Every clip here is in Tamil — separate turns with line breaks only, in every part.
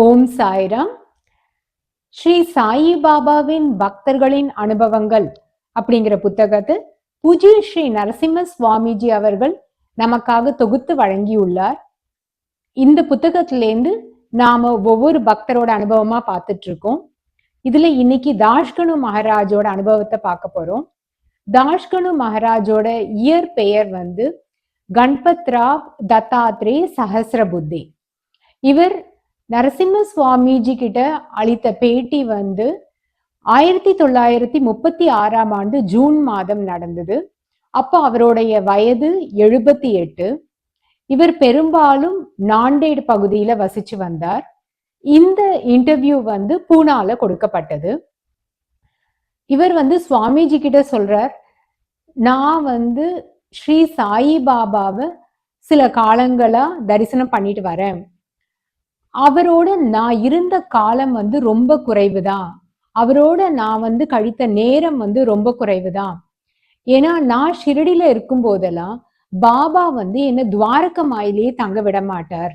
ஓம் சாய்ராம். ஸ்ரீ சாயி பாபாவின் பக்தர்களின் அனுபவங்கள் அப்படிங்கிற புத்தகத்தை பூஜ்ய ஸ்ரீ நரசிம்ம சுவாமிஜி அவர்கள் நமக்காக தொகுத்து வழங்கியுள்ளார். இந்த புத்தகத்திலேருந்து நாம ஒவ்வொரு பக்தரோட அனுபவமா பார்த்துட்டு இருக்கோம் இதுல இன்னைக்கு தாஷ்கனு மகாராஜோட அனுபவத்தை பார்க்க போறோம். தாஷ்கனு மகாராஜோட இயற் பெயர் வந்து கண்பத் ராவ் தத்தாத்ரே சஹசிரபுத்தி. இவர் நரசிம்ம சுவாமிஜி கிட்ட அளித்த பேட்டி வந்து ஆயிரத்தி தொள்ளாயிரத்தி முப்பத்தி ஆறாம் ஆண்டு ஜூன் மாதம் நடந்தது. அப்போ அவருடைய வயது எழுபத்தி எட்டு. இவர் பெரும்பாலும் நாண்டேடு பகுதியில வசிச்சு வந்தார். இந்த இன்டர்வியூ வந்து பூனால கொடுக்கப்பட்டது. இவர் வந்து சுவாமிஜி கிட்ட சொல்றார் நான் வந்து ஸ்ரீ சாயி பாபாவை சில காலங்களா தரிசனம் பண்ணிட்டு வரேன். அவரோட நான் இருந்த காலம் வந்து ரொம்ப குறைவுதான். அவரோட நான் வந்து கழித்த நேரம் வந்து ரொம்ப குறைவுதான். ஏன்னா நான் ஷிரடியில இருக்கும் போதெல்லாம் பாபா வந்து என்ன துவாரக மாயிலேயே தங்க விட மாட்டார்.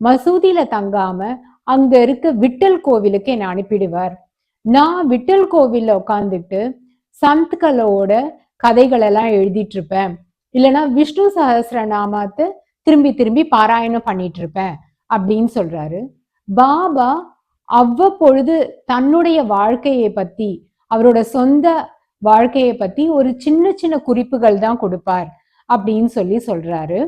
மசூதியில தங்காம அங்க இருக்க விட்டல் கோவிலுக்கு என்னை அனுப்பிடுவார். நான் விட்டல் கோவில்ல உட்காந்துட்டு சந்த்களோட கதைகள் எல்லாம் எழுதிட்டு இருப்பேன் இல்லைன்னா விஷ்ணு சஹசிரநாமத்தை திரும்பி திரும்பி பாராயணம் பண்ணிட்டு இருப்பேன் அப்படின்னு சொல்றாரு. பாபா அவ்வப்பொழுது தன்னுடைய வாழ்க்கையை பத்தி அவரோட சொந்த வாழ்க்கையை பத்தி ஒரு சின்ன சின்ன குறிப்புகள் தான் கொடுப்பார் அப்படின்னு சொல்லி சொல்றாரு.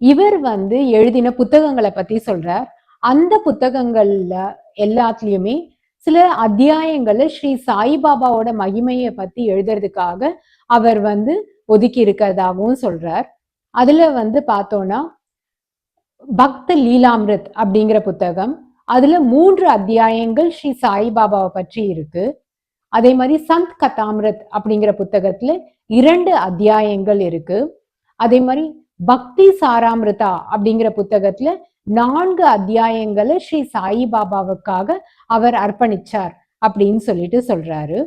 இவர் வந்து எழுதின புத்தகங்களை பத்தி சொல்றார். அந்த புத்தகங்கள்ல எல்லாத்துலயுமே சில அத்தியாயங்களை ஸ்ரீ சாய்பாபாவோட மகிமையை பத்தி எழுதுறதுக்காக அவர் வந்து ஒதுக்கி இருக்கிறதாகவும் சொல்றார். அதுல வந்து பார்த்தோம்னா பக்த லீலாமிருத் அப்படிங்கிற புத்தகம். அதுல மூன்று அத்தியாயங்கள் ஸ்ரீ சாய்பாபாவை பற்றி இருக்கு. அதே மாதிரி சந்த் கதாமிரத் அப்படிங்கிற புத்தகத்துல இரண்டு அத்தியாயங்கள் இருக்கு. அதே மாதிரி பக்தி சாராமிருதா அப்படிங்கிற புத்தகத்துல நான்கு அத்தியாயங்களை ஸ்ரீ சாயிபாபாவுக்காக அவர் அர்ப்பணிச்சார் அப்படின்னு சொல்லிட்டு சொல்றாரு.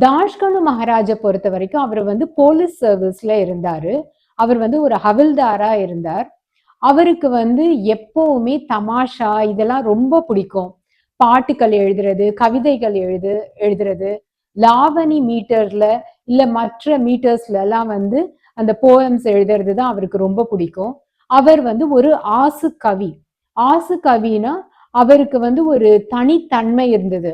தாஷ்கனு மகாராஜை பொறுத்த வரைக்கும் அவர் வந்து போலீஸ் சர்வீஸ்ல இருந்தாரு. அவர் வந்து ஒரு ஹவில்தாரா இருந்தார். அவருக்கு வந்து எப்போவுமே தமாஷா இதெல்லாம் ரொம்ப பிடிக்கும். பாட்டுகள் எழுதுறது கவிதைகள் எழுது எழுதுறது. லாவணி மீட்டர்ல இல்ல மற்ற மீட்டர்ஸ்ல எல்லாம் வந்து அந்த போயம்ஸ் எழுதுறது தான் அவருக்கு ரொம்ப பிடிக்கும். அவர் வந்து ஒரு ஆசு கவி. ஆசு கவினா அவருக்கு வந்து ஒரு தனித்தன்மை இருந்தது.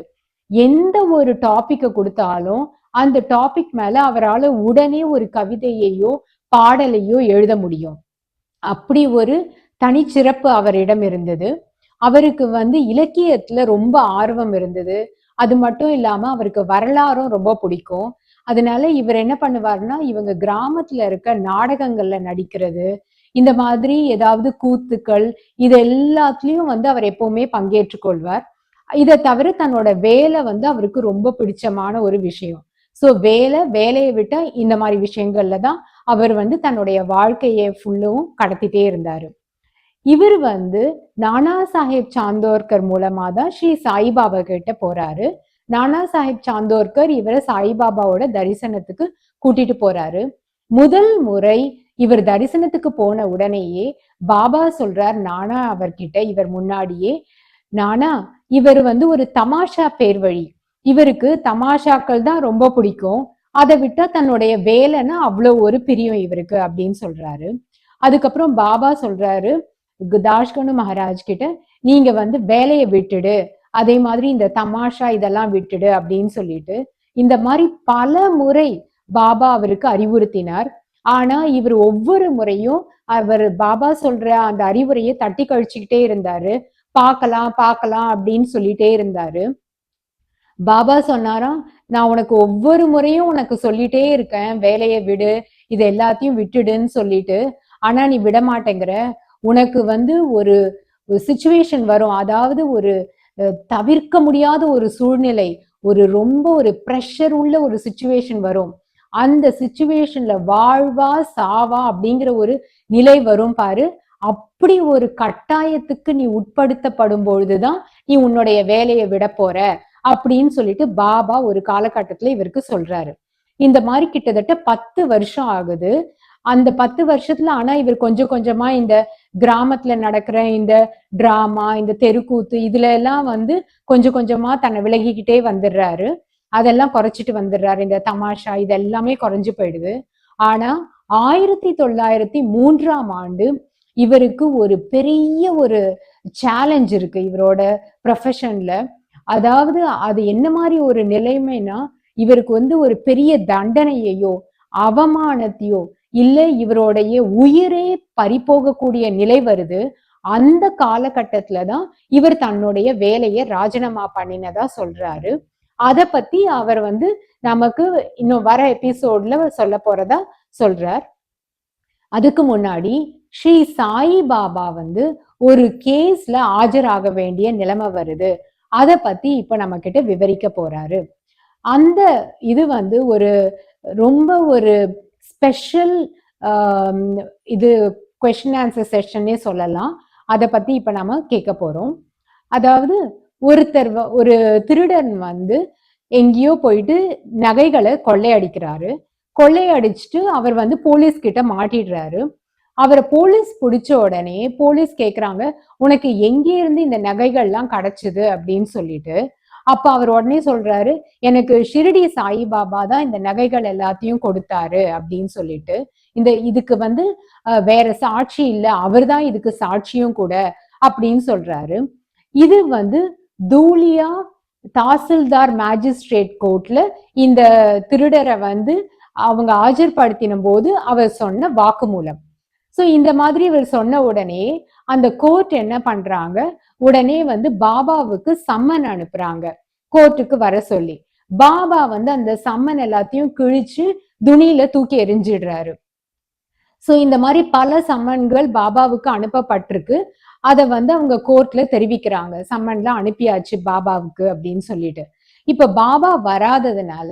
எந்த ஒரு டாபிக்கை கொடுத்தாலும் அந்த டாபிக் மேல அவரால் உடனே ஒரு கவிதையையோ பாடலையோ எழுத முடியும். அப்படி ஒரு தனிச்சிறப்பு அவரிடம் இருந்தது. அவருக்கு வந்து இலக்கியத்துல ரொம்ப ஆர்வம் இருந்தது. அது மட்டும் இல்லாம அவருக்கு வரலாறும் ரொம்ப பிடிக்கும். அதனால இவர் என்ன பண்ணுவாருன்னா இவங்க கிராமத்துல இருக்க நாடகங்கள்ல நடிக்கிறது இந்த மாதிரி ஏதாவது கூத்துக்கள் இது எல்லாத்துலயும் வந்து அவர் எப்பவுமே பங்கேற்று கொள்வார். இதை தவிர தன்னோட வேலை வந்து அவருக்கு ரொம்ப பிடிச்சமான ஒரு விஷயம். ஸோ வேலை வேலையை விட்ட இந்த மாதிரி விஷயங்கள்ல தான் அவர் வந்து தன்னுடைய வாழ்க்கையை ஃபுல்லும் கடத்திட்டே இருந்தாரு. இவர் வந்து நானா சாஹேப் சாந்தோர்கர் மூலமா தான் ஸ்ரீ சாய்பாபா கிட்ட போறாரு. நானா சாஹேப் சாந்தோர்கர் இவரை சாய்பாபாவோட தரிசனத்துக்கு கூட்டிட்டு போறாரு. முதல் முறை இவர் தரிசனத்துக்கு போன உடனேயே பாபா சொல்றார் நானா அவர்கிட்ட இவர் முன்னாடியே நானா இவர் வந்து ஒரு தமாஷா பேர் வழி இவருக்கு தமாஷாக்கள் தான் ரொம்ப பிடிக்கும். அதை விட்டா தன்னுடைய வேலைன்னா அவ்வளவு ஒரு பிரியம் இவருக்கு அப்படின்னு சொல்றாரு. அதுக்கப்புறம் பாபா சொல்றாரு தாஷ்கனு மகாராஜ் கிட்ட நீங்க வந்து வேலையை விட்டுடு. அதே மாதிரி இந்த தமாஷா இதெல்லாம் விட்டுடு அப்படின்னு சொல்லிட்டு இந்த மாதிரி பல முறை பாபா அவருக்கு அறிவுறுத்தினார். ஆனா இவர் ஒவ்வொரு முறையும் அவர் பாபா சொல்ற அந்த அறிவுரையை தட்டி கழிச்சுக்கிட்டே இருந்தாரு. பார்க்கலாம் பார்க்கலாம் அப்படின்னு சொல்லிட்டே இருந்தாரு. பாபா சொன்னாராம் நான் உனக்கு ஒவ்வொரு முறையும் உனக்கு சொல்லிட்டே இருக்கேன். வேலையை விடு இது எல்லாத்தையும் விட்டுடுன்னு சொல்லிட்டு. ஆனா நீ விட மாட்டேங்கிற உனக்கு வந்து ஒரு சுச்சுவேஷன் வரும். அதாவது ஒரு தவிர்க்க முடியாத ஒரு சூழ்நிலை. ஒரு ரொம்ப ஒரு ப்ரெஷர் உள்ள ஒரு சுச்சுவேஷன் வரும். அந்த சுச்சுவேஷன்ல வாழ்வா சாவா அப்படிங்கிற ஒரு நிலை வரும் பாரு. அப்படி ஒரு கட்டாயத்துக்கு நீ உட்படுத்தப்படும் பொழுதுதான் நீ உன்னுடைய வேலையை விட போற. அப்படின்னு சொல்லிட்டு பாபா ஒரு காலகட்டத்துல இவருக்கு சொல்றாரு. இந்த மாதிரி கிட்டத்தட்ட பத்து வருஷம் ஆகுது. அந்த பத்து வருஷத்துல ஆனா இவர் கொஞ்சம் கொஞ்சமா இந்த கிராமத்துல நடக்கிற இந்த டிராமா இந்த தெருக்கூத்து இதுல எல்லாம் வந்து கொஞ்சம் கொஞ்சமா தன்னை விலகிக்கிட்டே வந்துடுறாரு. அதெல்லாம் குறைச்சிட்டு வந்துடுறாரு. இந்த தமாஷா இது எல்லாமே குறைஞ்சு போயிடுது. ஆனா ஆயிரத்தி தொள்ளாயிரத்தி மூன்றாம் ஆண்டு இவருக்கு ஒரு பெரிய ஒரு சேலஞ்ச் இருக்கு இவரோட ப்ரொஃபஷன்ல அதாவது அது என்ன மாதிரி ஒரு நிலைமைனா இவருக்கு வந்து ஒரு பெரிய தண்டனையையோ அவமானத்தையோ இல்லை இவருடைய உயிரே பறிபோகக்கூடிய நிலை வருது. அந்த காலகட்டத்துல தான் இவர் தன்னுடைய வேலையை ராஜினாமா பண்ணினதா சொல்றாரு. அத பத்தி அவர் வந்து நமக்கு இன்னும் வர எபிசோட்ல சொல்ல போறதா சொல்றார். அதுக்கு முன்னாடி ஸ்ரீ சாய் பாபா வந்து ஒரு கேஸ்ல ஆஜராக வேண்டிய நிலைமை வருது. அதை பத்தி இப்ப நம்ம கிட்ட விவரிக்க போறாரு. அந்த இது வந்து ஒரு ரொம்ப ஒரு ஸ்பெஷல் இது கொஷின் ஆன்சர் செஷன்னே சொல்லலாம். அதை பத்தி இப்ப நம்ம கேட்க போறோம். அதாவது ஒருத்தர் ஒரு திருடன் வந்து எங்கேயோ போயிட்டு நகைகளை கொள்ளையடிக்கிறாரு. கொள்ளையடிச்சிட்டு அவர் வந்து போலீஸ் கிட்ட மாட்டிடுறாரு. அவரை போலீஸ் பிடிச்ச உடனே போலீஸ் கேக்குறாங்க உனக்கு எங்கே இருந்து இந்த நகைகள்லாம் கிடைச்சது? அப்படின்னு சொல்லிட்டு. அப்ப அவர் உடனே சொல்றாரு எனக்கு ஷிரடி சாயிபாபா தான் இந்த நகைகள் எல்லாத்தையும் கொடுத்தாரு அப்படின்னு சொல்லிட்டு. இந்த இதுக்கு வந்து வேற சாட்சி இல்ல அவர்தான் இதுக்கு சாட்சியும் கூட அப்படின்னு சொல்றாரு. இது வந்து தூளியா தாசில்தார் மேஜிஸ்ட்ரேட் கோர்ட்ல இந்த திருடரை வந்து அவங்க ஆஜர்படுத்தின போது அவர் சொன்ன வாக்குமூலம். ஸோ இந்த மாதிரி இவர் சொன்ன உடனே அந்த கோர்ட் என்ன பண்றாங்க? உடனே வந்து பாபாவுக்கு சம்மன் அனுப்புறாங்க கோர்ட்டுக்கு வர சொல்லி. பாபா வந்து அந்த சம்மன் எல்லாத்தையும் கிழிச்சு துணியில தூக்கி எரிஞ்சிடுறாரு ஸோ இந்த மாதிரி பல சம்மன்கள் பாபாவுக்கு அனுப்பப்பட்டிருக்கு. அதை வந்து அவங்க கோர்ட்ல தெரிவிக்கிறாங்க. சம்மன்லாம் அனுப்பியாச்சு பாபாவுக்கு அப்படின்னு சொல்லிட்டு. இப்ப பாபா வராததுனால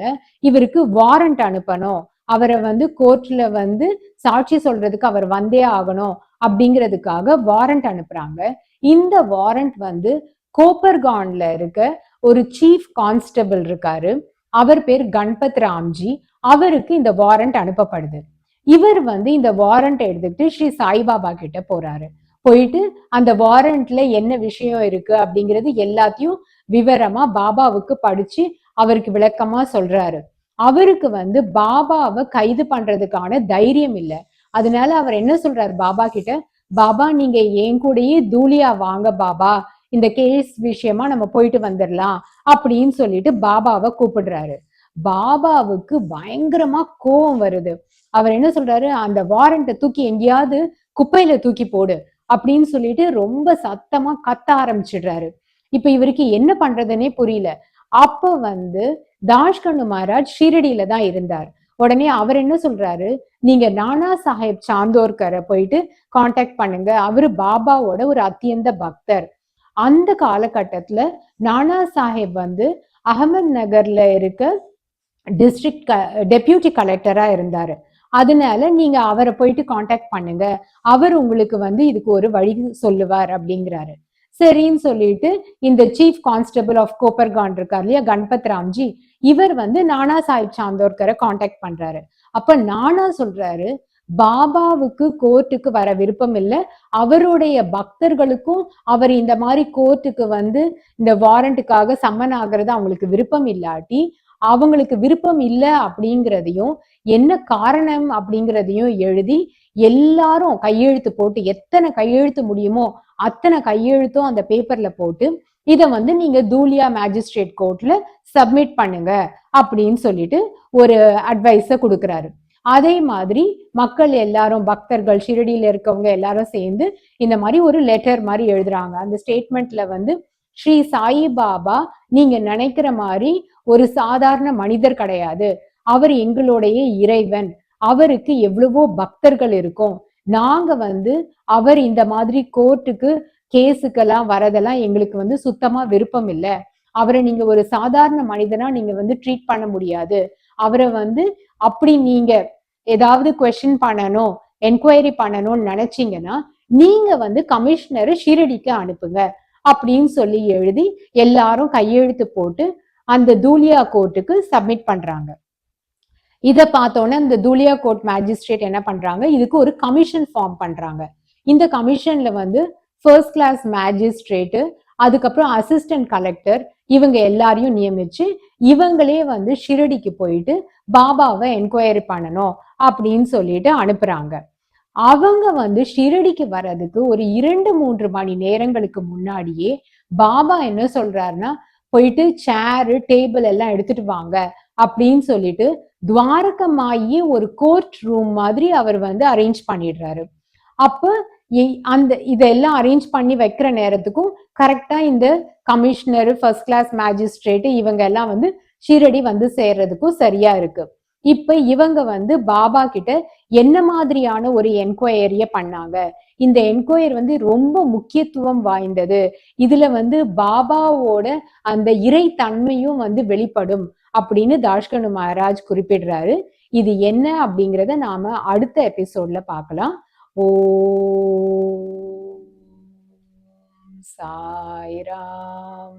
இவருக்கு வாரண்ட் அனுப்பணும். அவரை வந்து கோர்ட்ல வந்து சாட்சி சொல்றதுக்கு அவர் வந்தே ஆகணும் அப்படிங்கிறதுக்காக வாரண்ட் அனுப்புறாங்க. இந்த வாரண்ட் வந்து கோப்பர்கான்ல இருக்க ஒரு சீஃப் கான்ஸ்டபிள் இருக்காரு. அவர் பேர் கண்பத் ராம்ஜி. அவருக்கு இந்த வாரண்ட் அனுப்பப்படுது. இவர் வந்து இந்த வாரண்ட் எடுத்துக்கிட்டு ஸ்ரீ சாய்பாபா கிட்ட போறாரு. போயிட்டு அந்த வாரண்ட்ல என்ன விஷயம் இருக்கு அப்படிங்கிறது எல்லாத்தையும் விவரமா பாபாவுக்கு படிச்சு அவருக்கு விளக்கமா சொல்றாரு. அவருக்கு வந்து பாபாவை கைது பண்றதுக்கான தைரியம் இல்லை. அதனால அவர் என்ன சொல்றாரு பாபா கிட்ட? பாபா நீங்க என் கூடயே தூளியா வாங்க பாபா. இந்த கேஸ் விஷயமா நம்ம போயிட்டு வந்துடலாம் அப்படின்னு சொல்லிட்டு பாபாவை கூப்பிடுறாரு. பாபாவுக்கு பயங்கரமா கோவம் வருது. அவர் என்ன சொல்றாரு? அந்த வாரண்ட்டை தூக்கி எங்கேயாவது குப்பையில தூக்கி போடு அப்படின்னு சொல்லிட்டு ரொம்ப சத்தமா கத்த ஆரம்பிச்சிடுறாரு. இப்ப இவருக்கு என்ன பண்றதுன்னே புரியல. அப்ப வந்து தாஷ்கண்ணு மகாராஜ் ஷீரடியில தான் இருந்தார். உடனே அவர் என்ன சொல்றாரு? நீங்க நானா சாஹேப் சாந்தோர்கரை போயிட்டு காண்டாக்ட் பண்ணுங்க. அவரு பாபாவோட ஒரு அத்தியந்த பக்தர். அந்த காலகட்டத்துல நானா சாஹேப் வந்து அகமது நகர்ல இருக்க டிஸ்ட்ரிக்ட் டெப்யூட்டி கலெக்டரா இருந்தாரு. அதனால நீங்க அவரை போயிட்டு காண்டாக்ட் பண்ணுங்க. அவர் உங்களுக்கு வந்து இதுக்கு ஒரு வழி சொல்லுவார் அப்படிங்கிறாரு. சரின்னு சொல்லிட்டு இந்த சீஃப் கான்ஸ்டபிள் ஆஃப் கோப்பர்கான் இருக்கார் இல்லையா கண்பத் ராம்ஜி இவர் வந்து நானா சாஹிப் சாந்தோர்கரை காண்டாக்ட் பண்றாரு. அப்ப நானா சொல்றாரு பாபாவுக்கு கோர்ட்டுக்கு வர விருப்பம் இல்லை அவருடைய பக்தர்களுக்கும் அவர் இந்த மாதிரி கோர்ட்டுக்கு வந்து இந்த வாரண்ட்டுக்காக சம்மன் ஆகிறது அவங்களுக்கு விருப்பம் இல்லாட்டி அவங்களுக்கு விருப்பம் இல்லை அப்படிங்கிறதையும் என்ன காரணம் அப்படிங்கிறதையும் எழுதி எல்லாரும் கையெழுத்து போட்டு எத்தனை கையெழுத்து முடியுமோ அத்தனை கையெழுத்தும் அந்த பேப்பர்ல போட்டு இதை வந்து நீங்க தூலியா மேஜிஸ்ட்ரேட் கோர்ட்ல சப்மிட் பண்ணுங்க அப்படின்னு சொல்லிட்டு ஒரு அட்வைஸ கொடுக்குறாரு. அதே மாதிரி மக்கள் எல்லாரும் பக்தர்கள் ஷிரடியில இருக்கவங்க எல்லாரும் சேர்ந்து இந்த மாதிரி ஒரு லெட்டர் மாதிரி எழுதுறாங்க. அந்த ஸ்டேட்மெண்ட்ல வந்து ஸ்ரீ சாயி பாபா நீங்க நினைக்கிற மாதிரி ஒரு சாதாரண மனிதர் கிடையாது. அவர் எங்களுடைய இறைவன். அவருக்கு எவ்வளவோ பக்தர்கள் இருக்கும். நாங்க வந்து அவர் இந்த மாதிரி கோர்ட்டுக்கு கேஸுக்கெல்லாம் வரதெல்லாம் எங்களுக்கு வந்து சுத்தமா விருப்பம் இல்லை. அவரை நீங்க ஒரு சாதாரண மனிதனா நீங்க வந்து ட்ரீட் பண்ண முடியாது. அவரை வந்து அப்படி நீங்க ஏதாவது கொஸ்டின் பண்ணணும் என்கொயரி பண்ணணும்னு நினைச்சீங்கன்னா நீங்க வந்து கமிஷனரை ஷீரடிக்கு அனுப்புங்க அப்படின்னு சொல்லி எழுதி எல்லாரும் கையெழுத்து போட்டு அந்த தூலியா கோர்ட்டுக்கு சப்மிட் பண்றாங்க. இதை பார்த்தோன்னே இந்த தூலியா கோர்ட் மேஜிஸ்ட்ரேட் என்ன பண்றாங்க? இதுக்கு ஒரு கமிஷன் ஃபார்ம் பண்றாங்க. இந்த கமிஷன்ல வந்து ஃபர்ஸ்ட் கிளாஸ் மேஜிஸ்ட்ரேட்டு அதுக்கப்புறம் அசிஸ்டன்ட் கலெக்டர் இவங்க எல்லாரையும் நியமிச்சு இவங்களே வந்து ஷிரடிக்கு போயிட்டு பாபாவை என்கொயரி பண்ணணும் அப்படின்னு சொல்லிட்டு அனுப்புறாங்க. அவங்க வந்து ஷிரடிக்கு வர்றதுக்கு ஒரு இரண்டு மூன்று மணி நேரங்களுக்கு முன்னாடியே பாபா என்ன சொல்றாருன்னா போயிட்டு சேரு டேபிள் எல்லாம் எடுத்துட்டு வாங்க. அப்படின்னு சொல்லிட்டு துவாரகமாயி ஒரு கோர்ட் ரூம் மாதிரி அவர் வந்து அரேஞ்ச் பண்ணிடுறாரு. அப்ப அந்த இதெல்லாம் அரேஞ்ச் பண்ணி வைக்கிற நேரத்துக்கும் கரெக்டா இந்த கமிஷனர் ஃபர்ஸ்ட் கிளாஸ் மேஜிஸ்ட்ரேட் இவங்க எல்லாம் வந்து ஷீரடி வந்து சேர்றதுக்கும் சரியா இருக்கு. இப்ப இவங்க வந்து பாபா கிட்ட என்ன மாதிரியான ஒரு என்கொயரிய பண்ணாங்க? இந்த என்கொயர் வந்து ரொம்ப முக்கியத்துவம் வாய்ந்தது. இதுல வந்து பாபாவோட அந்த இறை தன்மையும் வந்து வெளிப்படும். அப்படின்னு தாஷ்கனு மகாராஜ் குறிப்பிடுறாரு. இது என்ன அப்படிங்கிறத நாம அடுத்த எபிசோட்ல பார்க்கலாம். ஓ சாய்ராம்.